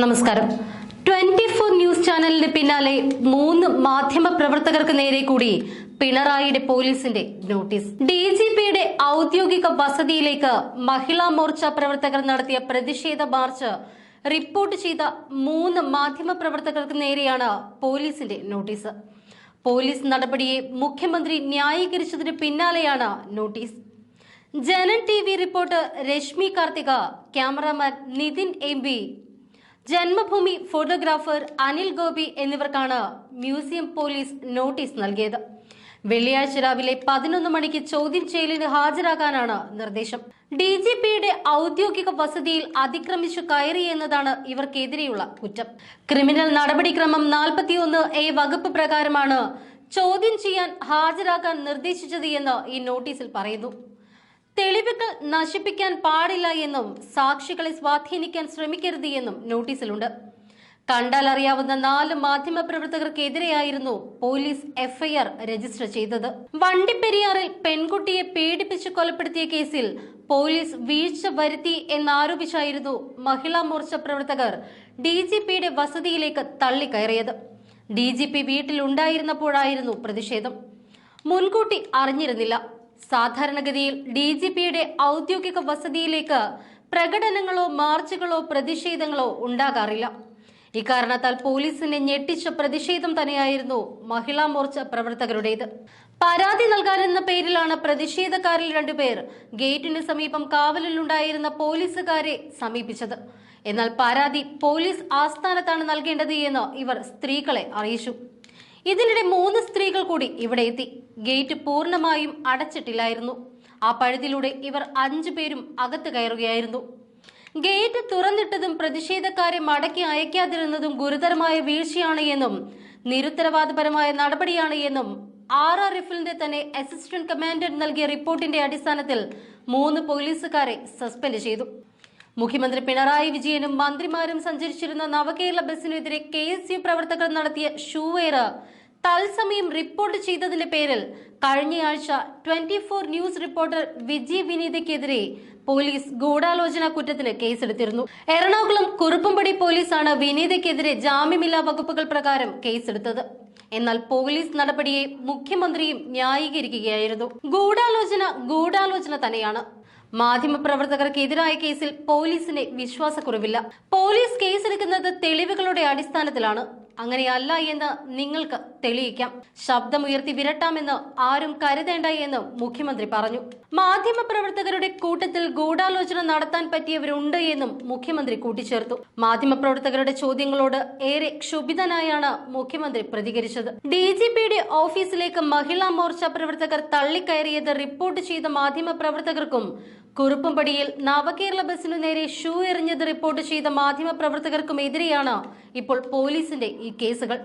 നമസ്കാരം. Twenty four news ചാനലിന് പിന്നാലെ മൂന്ന് മാധ്യമ പ്രവർത്തകർക്ക് നേരെ കൂടി പിണറായിയുടെ പോലീസിന്റെ നോട്ടീസ്. ഡി ജി പിയുടെ ഔദ്യോഗിക വസതിയിലേക്ക് മഹിളാ മോർച്ച പ്രവർത്തകർ നടത്തിയ പ്രതിഷേധ മാർച്ച് റിപ്പോർട്ട് ചെയ്ത മൂന്ന് മാധ്യമ പ്രവർത്തകർക്ക് നേരെയാണ് പോലീസിന്റെ നോട്ടീസ്. പോലീസ് നടപടിയെ മുഖ്യമന്ത്രി ന്യായീകരിച്ചതിന് പിന്നാലെയാണ് notice. Janam TV reporter Reshmi Karthika cameraman Nithin M Janmabhumi photographer Anil Gopi എന്നിവർക്കാണ് മ്യൂസിയം പോലീസ് നോട്ടീസ് നൽകിയത്. വെള്ളിയാഴ്ച രാവിലെ പതിനൊന്ന് മണിക്ക് ചോദ്യം ചെയ്യലിന് ഹാജരാകാനാണ് നിർദ്ദേശം. ഡി ജി പിയുടെ ഔദ്യോഗിക വസതിയിൽ അതിക്രമിച്ചു കയറി എന്നതാണ് ഇവർക്കെതിരെയുള്ള കുറ്റം. ക്രിമിനൽ നടപടിക്രമം നാൽപ്പത്തിയൊന്ന് എ വകുപ്പ് പ്രകാരമാണ് ചോദ്യം ചെയ്യാൻ ഹാജരാകാൻ നിർദ്ദേശിച്ചത് എന്ന് ഈ നോട്ടീസിൽ പറയുന്നു. തെളിവുകൾ നശിപ്പിക്കാൻ പാടില്ല എന്നും സാക്ഷികളെ സ്വാധീനിക്കാൻ ശ്രമിക്കരുത് എന്നും നോട്ടീസിലുണ്ട്. കണ്ടാൽ അറിയാവുന്ന നാല് മാധ്യമപ്രവർത്തകർക്കെതിരെയായിരുന്നു പോലീസ് എഫ്ഐആർ രജിസ്റ്റർ ചെയ്തത്. വണ്ടിപ്പെരിയാറിൽ പെൺകുട്ടിയെ പീഡിപ്പിച്ച് കൊലപ്പെടുത്തിയ കേസിൽ പോലീസ് വീഴ്ച വരുത്തി എന്നാരോപിച്ചായിരുന്നു മഹിളാ മോർച്ച പ്രവർത്തകർ ഡി ജി പിയുടെ വസതിയിലേക്ക് തള്ളിക്കയറിയത്. ഡി ജി പി വീട്ടിലുണ്ടായിരുന്നപ്പോഴായിരുന്നു പ്രതിഷേധം. മുൻകൂട്ടി അറിഞ്ഞിരുന്നില്ല. സാധാരണഗതിയിൽ ഡി ജി പിയുടെ ഔദ്യോഗിക വസതിയിലേക്ക് പ്രകടനങ്ങളോ മാർച്ചുകളോ പ്രതിഷേധങ്ങളോ ഉണ്ടാകാറില്ല. ഇക്കാരണത്താൽ പോലീസിനെ ഞെട്ടിച്ച പ്രതിഷേധം തന്നെയായിരുന്നു മഹിളാ മോർച്ച പ്രവർത്തകരുടേത്. പരാതി നൽകാനെന്ന പേരിലാണ് പ്രതിഷേധക്കാരിൽ രണ്ടുപേർ ഗേറ്റിന് സമീപം കാവലിലുണ്ടായിരുന്ന പോലീസുകാരെ സമീപിച്ചത്. എന്നാൽ പരാതി പോലീസ് ആസ്ഥാനത്താണ് നൽകേണ്ടത് എന്ന് ഇവർ സ്ത്രീകളെ അറിയിച്ചു. ഇതിനിടെ മൂന്ന് സ്ത്രീകൾ കൂടി ഇവിടെ എത്തി. ഗേറ്റ് പൂർണമായും അടച്ചിട്ടില്ലായിരുന്നു. ആ പഴുതിലൂടെ ഇവർ അഞ്ചു പേരും അകത്ത് കയറുകയായിരുന്നു. ഗേറ്റ് തുറന്നിട്ടതും പ്രതിഷേധക്കാരെ മടക്കി അയക്കാതിരുന്നതും ഗുരുതരമായ വീഴ്ചയാണ് എന്നും നിരുത്തരവാദപരമായ നടപടിയാണ് എന്നും ആർ ആർ എഫിലിന്റെ തന്നെ അസിസ്റ്റന്റ് കമാൻഡന്റ് നൽകിയ റിപ്പോർട്ടിന്റെ അടിസ്ഥാനത്തിൽ മൂന്ന് പോലീസുകാരെ സസ്പെൻഡ് ചെയ്തു. മുഖ്യമന്ത്രി പിണറായി വിജയനും മന്ത്രിമാരും സഞ്ചരിച്ചിരുന്ന നവകേരള ബസിനെതിരെ കെ എസ് യു പ്രവർത്തകർ നടത്തിയ ഷൂവേറ് തത്സമയം റിപ്പോർട്ട് ചെയ്തതിന്റെ പേരിൽ കഴിഞ്ഞയാഴ്ച twenty four news reporter Viji വിനീതയ്ക്കെതിരെ police ഗൂഢാലോചന കുറ്റത്തിന് കേസെടുത്തിരുന്നു. എറണാകുളം കുറുപ്പുംപടി പോലീസാണ് വിനീതയ്ക്കെതിരെ ജാമ്യമില്ലാ വകുപ്പുകൾ പ്രകാരം കേസെടുത്തത്. എന്നാൽ പോലീസ് നടപടിയെ മുഖ്യമന്ത്രിയും ന്യായീകരിക്കുകയായിരുന്നു. ഗൂഢാലോചന ഗൂഢാലോചന തന്നെയാണ്. മാധ്യമപ്രവർത്തകർക്കെതിരായ കേസിൽ പോലീസിന് വിശ്വാസക്കുറവില്ല. പോലീസ് കേസെടുക്കുന്നത് തെളിവുകളുടെ അടിസ്ഥാനത്തിലാണ്. അങ്ങനെയല്ല എന്ന് നിങ്ങൾക്ക് തെളിയിക്കാം. ശബ്ദമുയർത്തി വിരട്ടാമെന്ന് ആരും കരുതേണ്ട എന്ന് മുഖ്യമന്ത്രി പറഞ്ഞു. മാധ്യമപ്രവർത്തകരുടെ കൂട്ടത്തിൽ ഗൂഢാലോചന നടത്താൻ പറ്റിയവരുണ്ട് എന്നും മുഖ്യമന്ത്രി കൂട്ടിച്ചേർത്തു. മാധ്യമപ്രവർത്തകരുടെ ചോദ്യങ്ങളോട് ഏറെ ക്ഷുഭിതനായാണ് മുഖ്യമന്ത്രി പ്രതികരിച്ചത്. ഡി ജി പിയുടെ ഓഫീസിലേക്ക് മഹിളാ മോർച്ച പ്രവർത്തകർ തള്ളിക്കയറിയത് റിപ്പോർട്ട് ചെയ്ത മാധ്യമപ്രവർത്തകർക്കും കുറുപ്പുംപടിയിൽ നവകേരള ബസിനു നേരെ ഷൂ എറിഞ്ഞത് റിപ്പോർട്ട് ചെയ്ത മാധ്യമപ്രവർത്തകർക്കും എതിരെയാണ് ഇപ്പോൾ പോലീസിന്റെ ഈ കേസുകൾ.